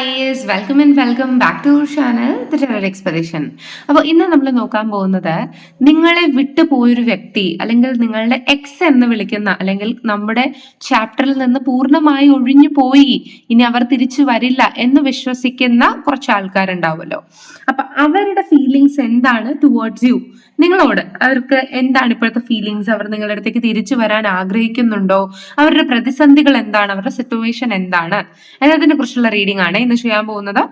Guys welcome and welcome back to channel the terror expedition അപ്പോൾ ഇന്ന് നമ്മൾ നോക്കാൻ പോകുന്നത് നിങ്ങളെ വിട്ടു പോയൊരു വ്യക്തി അല്ലെങ്കിൽ നിങ്ങളുടെ എക്സ് എന്ന് വിളിക്കുന്ന അല്ലെങ്കിൽ നമ്മുടെ ചാപ്റ്ററിൽ നിന്ന് പൂർണമായി ഒഴിഞ്ഞു പോയി ഇനി അവർ തിരിച്ചു വരില്ല എന്ന് വിശ്വസിക്കുന്ന കുറച്ച് ആൾക്കാരുണ്ടാവുമല്ലോ. അപ്പൊ അവരുടെ ഫീലിങ്സ് എന്താണ് ടുവേർഡ്സ് യു നിങ്ങളോട് അവർക്ക് എന്താണ് ഇപ്പോഴത്തെ ഫീലിങ്സ് അവർ നിങ്ങളുടെ അടുത്തേക്ക് തിരിച്ചു വരാൻ ആഗ്രഹിക്കുന്നുണ്ടോ? അവരുടെ പ്രതിസന്ധികൾ എന്താണ്? അവരുടെ സിറ്റുവേഷൻ എന്താണ്? എന്നതിനെ കുറിച്ചുള്ള റീഡിംഗ് ആണ് ഇന്ന് ചെയ്യാൻ പോകുന്നത്.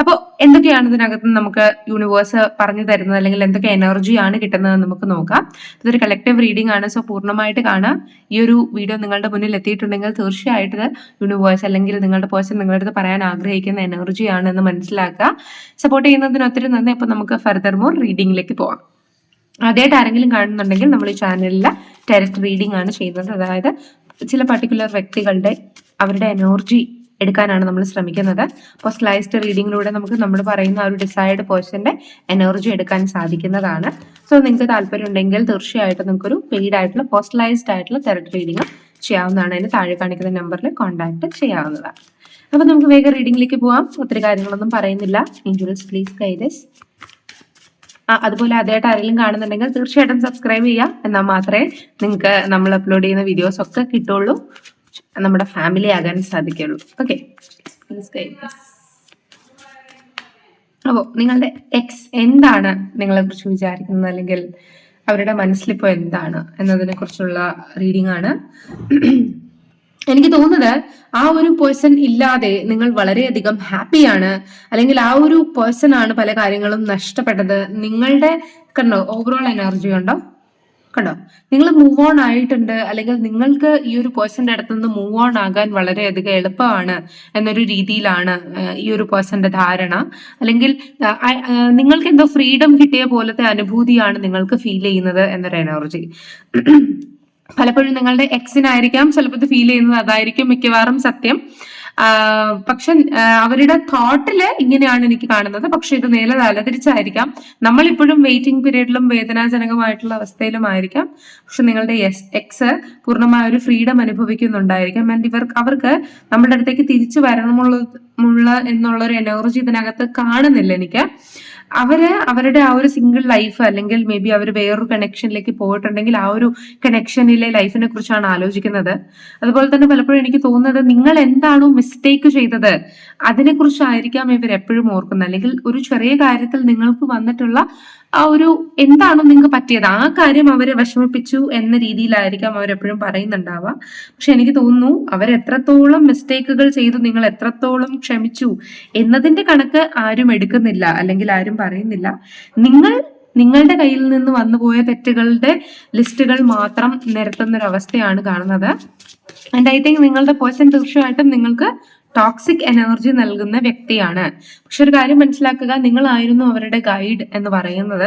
അപ്പോൾ എന്തൊക്കെയാണ് ഇതിനകത്ത് നമുക്ക് യൂണിവേഴ്സ് പറഞ്ഞു തരുന്നത്? അല്ലെങ്കിൽ എന്തൊക്കെ എനർജിയാണ് കിട്ടുന്നത് നമുക്ക് നോക്കാം. ഇതൊരു കളക്റ്റീവ് റീഡിംഗ് ആണ്. സോ പൂർണമായിട്ട് കാണാം. ഈ ഒരു വീഡിയോ നിങ്ങളുടെ മുന്നിൽ എത്തിയിട്ടുണ്ടെങ്കിൽ തീർച്ചയായിട്ടും യൂണിവേഴ്സ് അല്ലെങ്കിൽ നിങ്ങളുടെ പേഴ്സൺ നിങ്ങളുടെ അടുത്ത് പറയാൻ ആഗ്രഹിക്കുന്ന എനർജിയാണ് എന്ന് മനസ്സിലാക്കുക. സപ്പോർട്ട് ചെയ്യുന്നതിന് ഒത്തിരി നന്ദി. അപ്പോൾ നമുക്ക് ഫർദർ മോർ റീഡിംഗിലേക്ക് പോവാം. ആദ്യമായിട്ട് ആരെങ്കിലും കാണുന്നുണ്ടെങ്കിൽ നമ്മൾ ഈ ചാനലിൽ ടെറക്ട് റീഡിംഗ് ആണ് ചെയ്യുന്നത്. അതായത് ചില പർട്ടിക്കുലർ വ്യക്തികളുടെ അവരുടെ എനർജി എടുക്കാനാണ് നമ്മൾ ശ്രമിക്കുന്നത്. പേഴ്സണലൈസ്ഡ് റീഡിങ്ങിലൂടെ നമുക്ക് നമ്മൾ പറയുന്ന ആ ഒരു ഡിസൈഡ് പേഴ്സന്റെ എനർജി എടുക്കാൻ സാധിക്കുന്നതാണ്. സോ നിങ്ങൾക്ക് താല്പര്യം ഉണ്ടെങ്കിൽ തീർച്ചയായിട്ടും നിങ്ങൾക്കൊരു പെയ്ഡ് ആയിട്ടുള്ള പേഴ്സണലൈസ്ഡ് ആയിട്ടുള്ള തെറട്ട് റീഡിംഗ് ചെയ്യാവുന്നതാണ്. അതിന് താഴെ കാണിക്കുന്ന നമ്പറിൽ കോൺടാക്ട് ചെയ്യാവുന്നതാണ്. അപ്പൊ നമുക്ക് വേഗം റീഡിംഗിലേക്ക് പോവാം. ഒത്തിരി കാര്യങ്ങളൊന്നും പറയുന്നില്ല. ഇൻഷുറൻസ് പ്ലീസ് ഗൈഡസ് അതുപോലെ അതായിട്ട് ആരെങ്കിലും കാണുന്നുണ്ടെങ്കിൽ തീർച്ചയായിട്ടും സബ്സ്ക്രൈബ് ചെയ്യുക. എന്നാൽ മാത്രമേ നിങ്ങൾക്ക് നമ്മൾ അപ്ലോഡ് ചെയ്യുന്ന വീഡിയോസ് ഒക്കെ കിട്ടുള്ളൂ. നമ്മുടെ ഫാമിലി ആകാൻ സാധിക്കുള്ളൂ ഓക്കെ അപ്പോ അപ്പോൾ നിങ്ങളുടെ എക്സ് എന്താണ് നിങ്ങളെ കുറിച്ച് വിചാരിക്കുന്നത്? അല്ലെങ്കിൽ അവരുടെ മനസ്സിലിപ്പോൾ എന്താണ് എന്നതിനെ കുറിച്ചുള്ള റീഡിംഗ് ആണ്. എനിക്ക് തോന്നുന്നത് ആ ഒരു പേഴ്സൺ ഇല്ലാതെ നിങ്ങൾ വളരെയധികം ഹാപ്പിയാണ് അല്ലെങ്കിൽ ആ ഒരു പേഴ്സൺ ആണ് പല കാര്യങ്ങളും നഷ്ടപ്പെട്ടത്. നിങ്ങളുടെ കണ്ടോ ഓവറോൾ എനർജി കണ്ടോ കണ്ടോ? നിങ്ങൾ മൂവ് ഓൺ ആയിട്ടുണ്ട് അല്ലെങ്കിൽ നിങ്ങൾക്ക് ഈ ഒരു പേഴ്സന്റെ അടുത്ത് നിന്ന് മൂവ് ഓൺ ആകാൻ വളരെയധികം എളുപ്പമാണ് എന്നൊരു രീതിയിലാണ് ഈ ഒരു പേഴ്സന്റെ ധാരണ. അല്ലെങ്കിൽ നിങ്ങൾക്ക് എന്തോ ഫ്രീഡം കിട്ടിയ പോലത്തെ അനുഭൂതിയാണ് നിങ്ങൾക്ക് ഫീൽ ചെയ്യുന്നത് എന്നൊരു എനർജി പലപ്പോഴും നിങ്ങളുടെ എക്സിനായിരിക്കാം ചിലപ്പോൾ ഫീൽ ചെയ്യുന്നത് അതായിരിക്കും മിക്കവാറും സത്യം. പക്ഷെ അവരുടെ തോട്ടിൽ ഇങ്ങനെയാണ് എനിക്ക് കാണുന്നത്. പക്ഷെ ഇത് നേരെ തലതിരിച്ചായിരിക്കാം നമ്മളിപ്പോഴും വെയിറ്റിംഗ് പീരീഡിലും വേദനാജനകമായിട്ടുള്ള അവസ്ഥയിലും ആയിരിക്കാം പക്ഷെ നിങ്ങളുടെ എസ് എക്സ് പൂർണമായ ഒരു ഫ്രീഡം അനുഭവിക്കുന്നുണ്ടായിരിക്കാം. ആൻഡ് ഇവർക്ക് അവർക്ക് നമ്മുടെ അടുത്തേക്ക് തിരിച്ചു വരണമുള്ള മുള്ള എന്നുള്ള ഒരു എനർജി ഇതിനകത്ത് കാണുന്നില്ല എനിക്ക്. അവർ അവരുടെ ആ ഒരു സിംഗിൾ ലൈഫ് അല്ലെങ്കിൽ മേ ബി അവർ വേറൊരു കണക്ഷനിലേക്ക് പോയിട്ടുണ്ടെങ്കിൽ ആ ഒരു കണക്ഷനിലെ ലൈഫിനെ കുറിച്ചാണ് ആലോചിക്കുന്നത്. അതുപോലെ തന്നെ പലപ്പോഴും എനിക്ക് തോന്നുന്നത് നിങ്ങൾ എന്താണോ മിസ്റ്റേക്ക് ചെയ്തത് അതിനെക്കുറിച്ചായിരിക്കാം ഇവർ എപ്പോഴും ഓർക്കുന്നത്. അല്ലെങ്കിൽ ഒരു ചെറിയ കാര്യത്തിൽ നിങ്ങൾക്ക് വന്നിട്ടുള്ള ആ ഒരു എന്താണോ നിങ്ങൾക്ക് പറ്റിയത്? ആ കാര്യം അവരെ വിഷമിപ്പിച്ചു എന്ന രീതിയിലായിരിക്കാം അവരെപ്പോഴും പറയുന്നുണ്ടാവുക. പക്ഷെ എനിക്ക് തോന്നുന്നു അവർ എത്രത്തോളം മിസ്റ്റേക്കുകൾ ചെയ്തു നിങ്ങൾ എത്രത്തോളം ക്ഷമിച്ചു എന്നതിന്റെ കണക്ക് ആരും എടുക്കുന്നില്ല അല്ലെങ്കിൽ ആരും പറയുന്നില്ല. നിങ്ങൾ നിങ്ങളുടെ കയ്യിൽ നിന്ന് വന്നുപോയ തെറ്റുകളുടെ ലിസ്റ്റുകൾ മാത്രം നിരത്തുന്ന ഒരു അവസ്ഥയാണ് കാണുന്നത്. ആൻഡ് ഐ തിങ്ക് നിങ്ങളുടെ പേഴ്സൺ തീർച്ചയായിട്ടും നിങ്ങൾക്ക് ടോക്സിക് എനർജി നൽകുന്ന വ്യക്തിയാണ്. പക്ഷെ ഒരു കാര്യം മനസ്സിലാക്കുക നിങ്ങളായിരുന്നു അവരുടെ ഗൈഡ് എന്ന് പറയുന്നത്.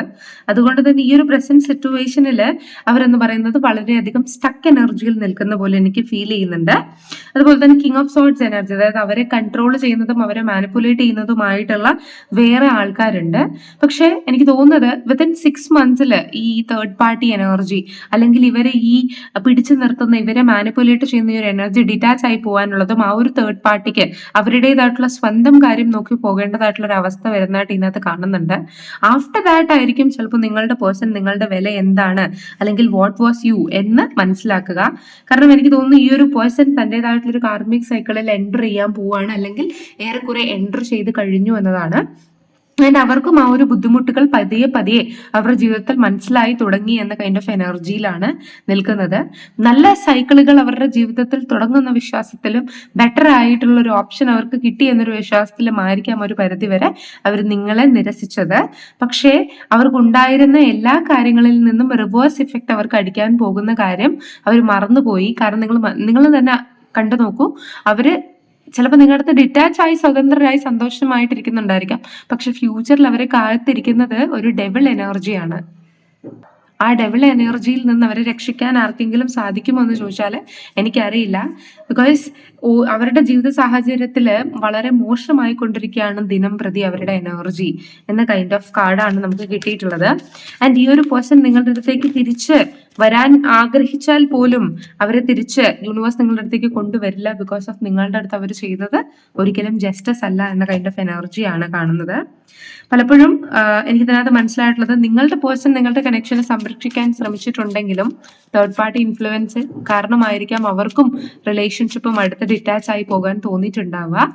അതുകൊണ്ട് തന്നെ ഈ ഒരു പ്രസന്റ് സിറ്റുവേഷനിൽ അവരെന്ന് പറയുന്നത് വളരെയധികം സ്റ്റക്ക് എനർജിയിൽ നിൽക്കുന്ന പോലെ എനിക്ക് ഫീൽ ചെയ്യുന്നുണ്ട്. അതുപോലെ തന്നെ കിങ് ഓഫ് സോട്ട്സ് എനർജി അതായത് അവരെ കൺട്രോൾ ചെയ്യുന്നതും അവരെ മാനിപ്പുലേറ്റ് ചെയ്യുന്നതുമായിട്ടുള്ള വേറെ ആൾക്കാരുണ്ട്. പക്ഷെ എനിക്ക് തോന്നുന്നത് വിത്തിൻ സിക്സ് മന്ത്സിൽ ഈ തേർഡ് പാർട്ടി എനർജി അല്ലെങ്കിൽ ഇവരെ ഈ പിടിച്ചു നിർത്തുന്ന ഇവരെ മാനിപ്പുലേറ്റ് ചെയ്യുന്ന ഈ ഒരു എനർജി ഡിറ്റാച്ച് ആയി പോകാനുള്ളതും ആ ഒരു തേർഡ് പാർട്ടിക്ക് അവരുടേതായിട്ടുള്ള സ്വന്തം കാര്യം നോക്കി പോകേണ്ടതായിട്ടുള്ള ഒരു അവസ്ഥ വരുന്നതായിട്ട് ഇതിനകത്ത് കാണുന്നുണ്ട്. ആഫ്റ്റർ ദാറ്റ് ആയിരിക്കും ചിലപ്പോൾ നിങ്ങളുടെ പേഴ്സൺ നിങ്ങളുടെ വില എന്താണ്? അല്ലെങ്കിൽ വാട്ട് വാസ് യു എന്ന് മനസ്സിലാക്കുക. കാരണം എനിക്ക് തോന്നുന്നു ഈ ഒരു പേഴ്സൺ തന്റെതായിട്ടുള്ള ഒരു കാർമിക് സൈക്കിളിൽ എന്റർ ചെയ്യാൻ പോവുകയാണ്. അല്ലെങ്കിൽ ഏറെക്കുറെ എന്റർ ചെയ്ത് കഴിഞ്ഞു എന്നതാണ്. ആൻഡ് അവർക്കും ആ ഒരു ബുദ്ധിമുട്ടുകൾ പതിയെ പതിയെ അവരുടെ ജീവിതത്തിൽ മനസ്സിലായി തുടങ്ങി എന്ന കൈൻഡ് ഓഫ് എനർജിയിലാണ് നിൽക്കുന്നത്. നല്ല സൈക്കിളുകൾ അവരുടെ ജീവിതത്തിൽ തുടങ്ങുന്ന വിശ്വാസത്തിലും ബെറ്റർ ആയിട്ടുള്ള ഒരു ഓപ്ഷൻ അവർക്ക് കിട്ടി എന്നൊരു വിശ്വാസത്തിലും ആയിരിക്കാം ഒരു പരിധി വരെ അവർ നിങ്ങളെ നിരസിച്ചത്. പക്ഷേ അവർക്കുണ്ടായിരുന്ന എല്ലാ കാര്യങ്ങളിൽ നിന്നും റിവേഴ്സ് ഇഫക്റ്റ് അവർക്ക് അടിക്കാൻ പോകുന്ന കാര്യം അവർ മറന്നുപോയി. കാരണം നിങ്ങൾ നിങ്ങൾ തന്നെ കണ്ടു നോക്കൂ അവർ ചിലപ്പോൾ നിങ്ങളുടെ അടുത്ത് ഡിറ്റാച്ച് ആയി സ്വതന്ത്രരായി സന്തോഷമായിട്ടിരിക്കുന്നുണ്ടായിരിക്കാം. പക്ഷെ ഫ്യൂച്ചറിൽ അവരെ കാത്തിരിക്കുന്നത് ഒരു ഡെവിൾ എനർജിയാണ് ആ ഡെവിൾ എനർജിയിൽ നിന്ന് അവരെ രക്ഷിക്കാൻ ആർക്കെങ്കിലും സാധിക്കുമോ എന്ന് ചോദിച്ചാൽ എനിക്കറിയില്ല. ബിക്കോസ് അവരുടെ ജീവിത സാഹചര്യത്തിൽ വളരെ മോശമായി കൊണ്ടിരിക്കുകയാണ് ദിനം പ്രതി അവരുടെ എനർജി എന്ന കൈൻഡ് ഓഫ് കാർഡാണ് നമുക്ക് കിട്ടിയിട്ടുള്ളത്. ആൻഡ് ഈ ഒരു പേഴ്സൺ നിങ്ങളുടെ അടുത്തേക്ക് തിരിച്ച് വരാൻ ആഗ്രഹിച്ചാൽ പോലും അവരെ തിരിച്ച് യൂണിവേഴ്സ് നിങ്ങളുടെ അടുത്തേക്ക് കൊണ്ടുവരില്ല. ബിക്കോസ് ഓഫ് നിങ്ങളുടെ അടുത്ത് അവർ ചെയ്തത് ഒരിക്കലും ജസ്റ്റസ് അല്ല എന്ന കൈൻഡ് ഓഫ് എനർജിയാണ് കാണുന്നത്. പലപ്പോഴും എനിക്ക് ഇതിനകത്ത് മനസ്സിലായിട്ടുള്ളത് നിങ്ങളുടെ പേഴ്സൺ നിങ്ങളുടെ കണക്ഷനെ സംരക്ഷിക്കാൻ ശ്രമിച്ചിട്ടുണ്ടെങ്കിലും തേർഡ് പാർട്ടി ഇൻഫ്ലുവൻസ് കാരണമായിരിക്കാം അവർക്കും റിലേഷൻഷിപ്പും അടുത്ത് ഡിറ്റാച്ച് ആയി പോകാൻ തോന്നിയിട്ടുണ്ടാവുക.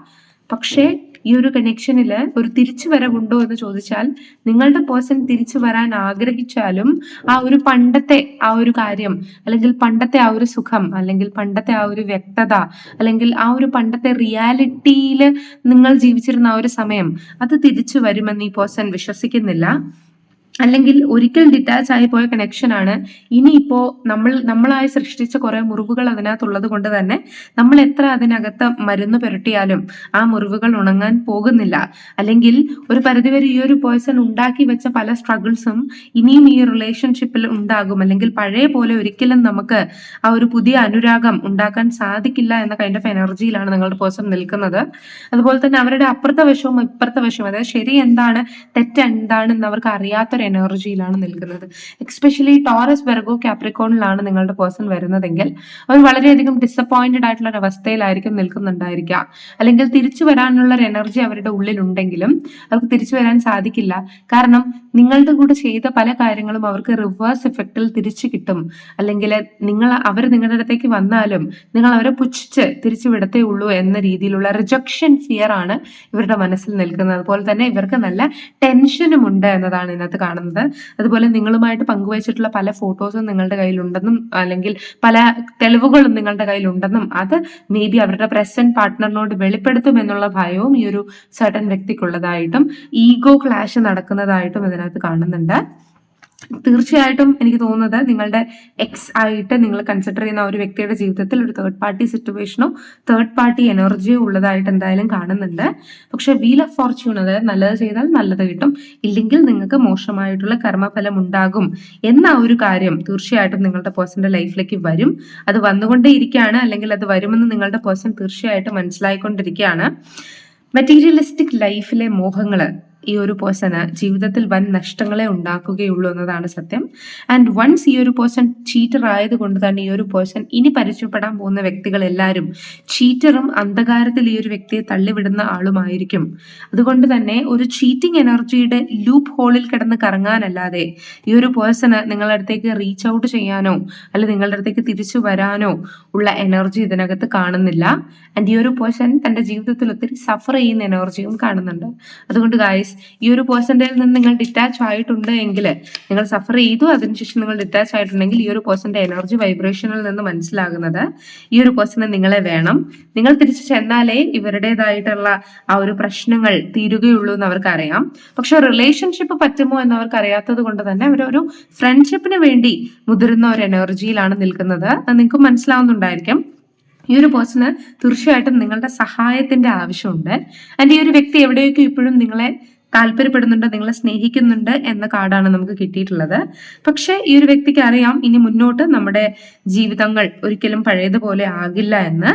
പക്ഷേ ഈ ഒരു കണക്ഷനിൽ ഒരു തിരിച്ചു വരവുണ്ടോ എന്ന് ചോദിച്ചാൽ നിങ്ങളുടെ പേഴ്സൺ തിരിച്ചു വരാൻ ആഗ്രഹിച്ചാലും ആ ഒരു പണ്ടത്തെ ആ ഒരു കാര്യം അല്ലെങ്കിൽ പണ്ടത്തെ ആ ഒരു സുഖം അല്ലെങ്കിൽ പണ്ടത്തെ ആ ഒരു വ്യക്തത അല്ലെങ്കിൽ ആ ഒരു പണ്ടത്തെ റിയാലിറ്റിയിൽ നിങ്ങൾ ജീവിച്ചിരുന്ന ആ ഒരു സമയം അത് തിരിച്ചു വരുമെന്ന് ഈ പേഴ്സൺ വിശ്വസിക്കുന്നില്ല. അല്ലെങ്കിൽ ഒരിക്കൽ ഡിറ്റാച്ച് ആയി പോയ കണക്ഷൻ ആണ്. ഇനിയിപ്പോ നമ്മൾ നമ്മളായി സൃഷ്ടിച്ച കുറെ മുറിവുകൾ അതിനകത്തുള്ളത് കൊണ്ട് തന്നെ നമ്മൾ എത്ര അതിനകത്ത് മരുന്ന് പുരട്ടിയാലും ആ മുറിവുകൾ ഉണങ്ങാൻ പോകുന്നില്ല. അല്ലെങ്കിൽ ഒരു പരിധിവരെ ഈ ഒരു പേഴ്സൺ ഉണ്ടാക്കി വെച്ച പല സ്ട്രഗിൾസും ഇനിയും ഈ റിലേഷൻഷിപ്പിൽ ഉണ്ടാകും. അല്ലെങ്കിൽ പഴയ പോലെ ഒരിക്കലും നമുക്ക് ആ ഒരു പുതിയ അനുരാഗം ഉണ്ടാക്കാൻ സാധിക്കില്ല എന്ന കൈൻഡ് ഓഫ് എനർജിയിലാണ് നിങ്ങളുടെ പേഴ്സൺ നിൽക്കുന്നത്. അതുപോലെ തന്നെ അവരുടെ അപ്പുറത്തെ വശവും ഇപ്പുറത്തെ വശവും അതായത് ശരി എന്താണ് തെറ്റ് എന്താണെന്ന് അവർക്ക് അറിയാത്തൊരു എനർജിയിലാണ് നിൽക്കുന്നത്. എക്സ്പെഷ്യലി ടോറസ് ബെർഗോ കാപ്രിക്കോണിലാണ് നിങ്ങളുടെ പേഴ്സൺ വരുന്നതെങ്കിൽ അവർ വളരെയധികം ഡിസപ്പോയിന്റഡ് ആയിട്ടുള്ള ഒരു അവസ്ഥയിലായിരിക്കും നിൽക്കുന്നുണ്ടായിരിക്കുക. അല്ലെങ്കിൽ തിരിച്ചു വരാനുള്ള ഒരു എനർജി അവരുടെ ഉള്ളിലുണ്ടെങ്കിലും അവർക്ക് തിരിച്ചു വരാൻ സാധിക്കില്ല. കാരണം നിങ്ങളുടെ കൂടെ ചെയ്ത പല കാര്യങ്ങളും അവർക്ക് റിവേഴ്സ് എഫക്റ്റിൽ തിരിച്ചു കിട്ടും. അല്ലെങ്കിൽ നിങ്ങൾ അവർ നിങ്ങളുടെ അടുത്തേക്ക് വന്നാലും നിങ്ങൾ അവരെ പുച്ഛിച്ച് തിരിച്ചു വിടത്തേ ഉള്ളൂ എന്ന രീതിയിലുള്ള റിജക്ഷൻ ഫിയർ ആണ് ഇവരുടെ മനസ്സിൽ നിൽക്കുന്നത്. അതുപോലെ തന്നെ ഇവർക്ക് നല്ല ടെൻഷനും ഉണ്ട് എന്നതാണ് ഇതിനകത്ത് കാണുന്നത്. അതുപോലെ നിങ്ങളുമായിട്ട് പങ്കുവച്ചിട്ടുള്ള പല ഫോട്ടോസും നിങ്ങളുടെ കയ്യിലുണ്ടെന്നും അല്ലെങ്കിൽ പല തെളിവുകളും നിങ്ങളുടെ കയ്യിലുണ്ടെന്നും അത് മേ ബി അവരുടെ പ്രസന്റ് പാർട്ട്ണറിനോട് വെളിപ്പെടുത്തും എന്നുള്ള ഭയവും ഈ ഒരു സർട്ടൻ വ്യക്തിക്കുള്ളതായിട്ടും ഈഗോ ക്ലാഷ് നടക്കുന്നതായിട്ടും ഇതിനകത്ത് കാണുന്നുണ്ട്. തീർച്ചയായിട്ടും എനിക്ക് തോന്നുന്നത് നിങ്ങളുടെ എക്സ് ആയിട്ട് നിങ്ങൾ കൺസിഡർ ചെയ്യുന്ന ഒരു വ്യക്തിയുടെ ജീവിതത്തിൽ ഒരു തേർഡ് പാർട്ടി സിറ്റുവേഷനോ തേർഡ് പാർട്ടി എനർജിയോ ഉള്ളതായിട്ട് എന്തായാലും കാണുന്നുണ്ട്. പക്ഷെ വീൽ ഓഫ് ഫോർച്യൂൺ അതായത് നല്ലത് ചെയ്താൽ നല്ലത് കിട്ടും. ഇല്ലെങ്കിൽ നിങ്ങൾക്ക് മോശമായിട്ടുള്ള കർമ്മഫലം ഉണ്ടാകും എന്ന ഒരു കാര്യം തീർച്ചയായിട്ടും നിങ്ങളുടെ പേഴ്സന്റെ ലൈഫിലേക്ക് വരും. അത് വന്നുകൊണ്ടേ ഇരിക്കുകയാണ് അല്ലെങ്കിൽ അത് വരുമെന്ന് നിങ്ങളുടെ പേഴ്സൺ തീർച്ചയായിട്ടും മനസ്സിലായിക്കൊണ്ടിരിക്കുകയാണ്. മെറ്റീരിയലിസ്റ്റിക് ലൈഫിലെ മോഹങ്ങൾ ഈ ഒരു പേഴ്സണ് ജീവിതത്തിൽ വൻ നഷ്ടങ്ങളെ ഉണ്ടാക്കുകയുള്ളൂ എന്നതാണ് സത്യം. ആൻഡ് വൺസ് ഈ ഒരു പേഴ്സൺ ചീറ്റർ ആയതുകൊണ്ട് തന്നെ ഈ ഒരു പേഴ്സൺ ഇനി പരിചയപ്പെടാൻ പോകുന്ന വ്യക്തികൾ എല്ലാവരും ചീറ്ററും അന്ധകാരത്തിൽ ഈ ഒരു വ്യക്തിയെ തള്ളിവിടുന്ന ആളുമായിരിക്കും. അതുകൊണ്ട് തന്നെ ഒരു ചീറ്റിംഗ് എനർജിയുടെ ലൂപ്പ് ഹോളിൽ കിടന്ന് കറങ്ങാനല്ലാതെ ഈ ഒരു പേഴ്സണ് നിങ്ങളുടെ അടുത്തേക്ക് റീച്ച് ഔട്ട് ചെയ്യാനോ അല്ലെ നിങ്ങളുടെ അടുത്തേക്ക് തിരിച്ചു വരാനോ ഉള്ള എനർജി ഇതിനകത്ത് കാണുന്നില്ല. ആൻഡ് ഈ ഒരു പേഴ്സൺ തന്റെ ജീവിതത്തിൽ ഒത്തിരി സഫർ ചെയ്യുന്ന എനർജിയും കാണുന്നുണ്ട്. അതുകൊണ്ട് ഗായ്സ് ഈ ഒരു പേഴ്സന്റേജിൽ നിന്ന് നിങ്ങൾ ഡിറ്റാച്ച് ആയിട്ടുണ്ട് എങ്കിൽ നിങ്ങൾ സഫർ ചെയ്തു അതിനുശേഷം നിങ്ങൾ ഡിറ്റാച്ച് ആയിട്ടുണ്ടെങ്കിൽ ഈ ഒരു പേഴ്സന്റെ എനർജി വൈബ്രേഷനിൽ നിന്ന് മനസ്സിലാകുന്നത് ഈ ഒരു പേഴ്സണ് നിങ്ങളെ വേണം. നിങ്ങൾ തിരിച്ചു ചെന്നാലേ ഇവരുടേതായിട്ടുള്ള ആ ഒരു പ്രശ്നങ്ങൾ തീരുകയുള്ളൂ എന്ന് അവർക്കറിയാം. പക്ഷെ റിലേഷൻഷിപ്പ് പറ്റുമോ എന്ന് അവർക്ക് അറിയാത്തത് കൊണ്ട് തന്നെ അവരൊരു ഫ്രണ്ട്ഷിപ്പിന് വേണ്ടി മുതിരുന്ന ഒരു എനർജിയിലാണ് നിൽക്കുന്നത്. നിങ്ങൾക്ക് മനസ്സിലാവുന്നുണ്ടായിരിക്കും. ഈ ഒരു പേഴ്സണ് തീർച്ചയായിട്ടും നിങ്ങളുടെ സഹായത്തിന്റെ ആവശ്യമുണ്ട്. ആൻഡ് ഈ ഒരു വ്യക്തി എവിടെയൊക്കെ ഇപ്പോഴും നിങ്ങളെ താല്പര്യപ്പെടുന്നുണ്ട് നിങ്ങളെ സ്നേഹിക്കുന്നുണ്ട് എന്ന കാർഡാണ് നമുക്ക് കിട്ടിയിട്ടുള്ളത്. പക്ഷെ ഈ ഒരു വ്യക്തിക്ക് അറിയാം ഇനി മുന്നോട്ട് നമ്മുടെ ജീവിതങ്ങൾ ഒരിക്കലും പഴയതുപോലെ ആകില്ല എന്ന്.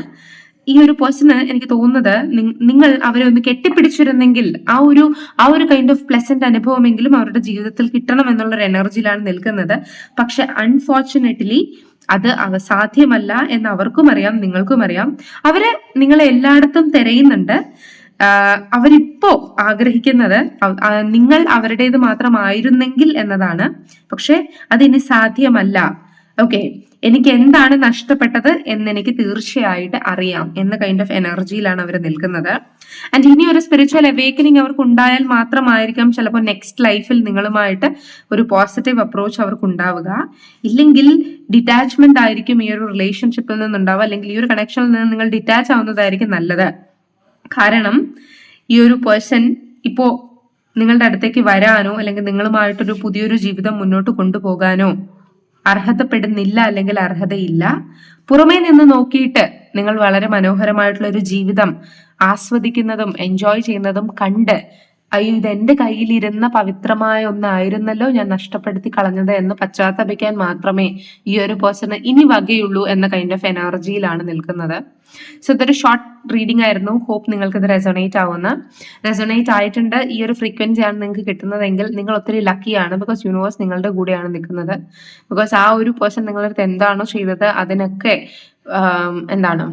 ഈ ഒരു പേഴ്സണ് എനിക്ക് തോന്നുന്നത് നിങ്ങൾ അവരെ ഒന്ന് കെട്ടിപ്പിടിച്ചിരുന്നെങ്കിൽ ആ ഒരു ആ ഒരു കൈൻഡ് ഓഫ് പ്ലസന്റ് അനുഭവമെങ്കിലും അവരുടെ ജീവിതത്തിൽ കിട്ടണം എന്നുള്ള ഒരു എനർജിയിലാണ് നിൽക്കുന്നത്. പക്ഷെ അൺഫോർച്ചുനേറ്റ്ലി അത് സാധ്യമല്ല എന്ന് അവർക്കും അറിയാം നിങ്ങൾക്കും അറിയാം. അവർ നിങ്ങളെ എല്ലായിടത്തും തിരയുന്നുണ്ട്. അവരിപ്പോ ആഗ്രഹിക്കുന്നത് നിങ്ങൾ അവരുടേത് മാത്രമായിരുന്നെങ്കിൽ എന്നതാണ്. പക്ഷെ അതിന് സാധ്യമല്ല. ഓക്കെ. എനിക്ക് എന്താണ് നഷ്ടപ്പെട്ടത് എന്ന് എനിക്ക് തീർച്ചയായിട്ട് അറിയാം എന്ന കൈൻഡ് ഓഫ് എനർജിയിലാണ് അവർ നിൽക്കുന്നത്. ആൻഡ് ഇനി ഒരു സ്പിരിച്വൽ അവേക്കനിങ് അവർക്ക് ഉണ്ടായാൽ മാത്രമായിരിക്കാം ചിലപ്പോൾ നെക്സ്റ്റ് ലൈഫിൽ നിങ്ങളുമായിട്ട് ഒരു പോസിറ്റീവ് അപ്രോച്ച് അവർക്ക് ഉണ്ടാവുക ഇല്ലെങ്കിൽ ഡിറ്റാച്ച്മെന്റ് ആയിരിക്കും ഈ ഒരു റിലേഷൻഷിപ്പിൽ നിന്നുണ്ടാവുക. അല്ലെങ്കിൽ ഈ ഒരു കണക്ഷനിൽ നിന്ന് നിങ്ങൾ ഡിറ്റാച്ച് ആവുന്നതായിരിക്കും നല്ലത്. കാരണം ഈ ഒരു പേഴ്സൺ ഇപ്പോ നിങ്ങളുടെ അടുത്തേക്ക് വരാനോ അല്ലെങ്കിൽ നിങ്ങളുമായിട്ടൊരു പുതിയൊരു ജീവിതം മുന്നോട്ട് കൊണ്ടുപോകാനോ അർഹതപ്പെടുന്നില്ല അല്ലെങ്കിൽ അർഹതയില്ല പുറമേ നിന്ന് നോക്കിയിട്ട് നിങ്ങൾ വളരെ മനോഹരമായിട്ടുള്ള ഒരു ജീവിതം ആസ്വദിക്കുന്നതും എൻജോയ് ചെയ്യുന്നതും കണ്ട് അയ്യോ ഇത് എന്റെ കയ്യിലിരുന്ന പവിത്രമായ ഒന്നായിരുന്നല്ലോ ഞാൻ നഷ്ടപ്പെടുത്തി കളഞ്ഞത് എന്ന് പശ്ചാത്തപിക്കാൻ മാത്രമേ ഈ ഒരു പേഴ്സണ് ഇനി വകയുള്ളൂ എന്ന കൈൻഡ് ഓഫ് എനർജിയിലാണ് നിൽക്കുന്നത്. സോ ഇതൊരു ഷോർട്ട് റീഡിംഗ് ആയിരുന്നു. ഹോപ്പ് നിങ്ങൾക്ക് ഇത് റെസൊണേറ്റ് ആവുന്ന. റെസൊണേറ്റ് ആയിട്ടുണ്ട്. ഈ ഒരു ഫ്രീക്വൻസിയാണ് നിങ്ങൾക്ക് കിട്ടുന്നതെങ്കിൽ നിങ്ങൾ ഒത്തിരി ലക്കിയാണ് ബിക്കോസ് യൂണിവേഴ്സ് നിങ്ങളുടെ കൂടെയാണ് നിൽക്കുന്നത്. ബിക്കോസ് ആ ഒരു പേഴ്സൺ നിങ്ങളുടെ അടുത്ത് എന്താണോ ചെയ്തത് അതിനൊക്കെ എന്താണ്?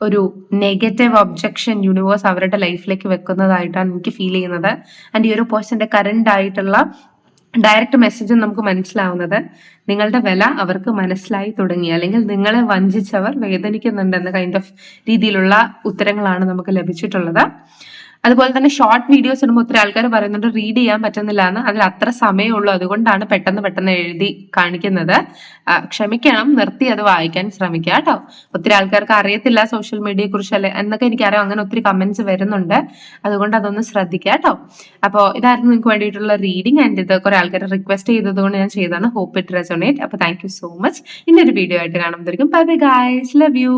ഒരു നെഗറ്റീവ് ഒബ്ജക്ഷൻ യൂണിവേഴ്സ് അവരുടെ ലൈഫിലേക്ക് വെക്കുന്നതായിട്ടാണ് എനിക്ക് ഫീൽ ചെയ്യുന്നത്. ആൻഡ് ഈ ഒരു പേഴ്സന്റെ കറണ്ട് ആയിട്ടുള്ള ഡയറക്റ്റ് മെസ്സേജ് നമുക്ക് മനസ്സിലാവുന്നത്. നിങ്ങളുടെ വില അവർക്ക് മനസ്സിലായി തുടങ്ങി. അല്ലെങ്കിൽ നിങ്ങളെ വഞ്ചിച്ചവർ വേദനിക്കുന്നുണ്ട് എന്ന കൈൻഡ് ഓഫ് രീതിയിലുള്ള ഉത്തരങ്ങളാണ് നമുക്ക് ലഭിച്ചിട്ടുള്ളത്. അതുപോലെ തന്നെ ഷോർട്ട് വീഡിയോസ് ഇടുമ്പോൾ ഒത്തിരി ആൾക്കാർ പറയുന്നുണ്ട് റീഡ് ചെയ്യാൻ പറ്റുന്നില്ല എന്ന് അതിൽ അത്ര സമയമുള്ളൂ. അതുകൊണ്ടാണ് പെട്ടെന്ന് പെട്ടെന്ന് എഴുതി കാണിക്കുന്നത്. ക്ഷമിക്കണം. നിർത്തി അത് വായിക്കാൻ ശ്രമിക്കുക കേട്ടോ. ഒത്തിരി ആൾക്കാർക്ക് അറിയത്തില്ല സോഷ്യൽ മീഡിയയെ കുറിച്ച് അല്ലെ? എന്നൊക്കെ എനിക്കറിയാം. അങ്ങനെ ഒത്തിരി കമന്റ്സ് വരുന്നുണ്ട്. അതുകൊണ്ട് അതൊന്ന് ശ്രദ്ധിക്കുക കേട്ടോ. അപ്പോൾ ഇതായിരുന്നു നിങ്ങൾക്ക് വേണ്ടിയിട്ടുള്ള റീഡിംഗ് ആൻഡ് ഇത് കുറെ ആൾക്കാർ റിക്വസ്റ്റ് ചെയ്തതുകൊണ്ട് ഞാൻ ചെയ്തതാണ്. ഹോപ്പ് ഇറ്റ് റെസോണേറ്റ് അപ്പോൾ താങ്ക് യു സോ മച്ച് ഇന്നൊരു വീഡിയോ ആയിട്ട് കാണുമ്പോഴേക്കും bye bye guys love you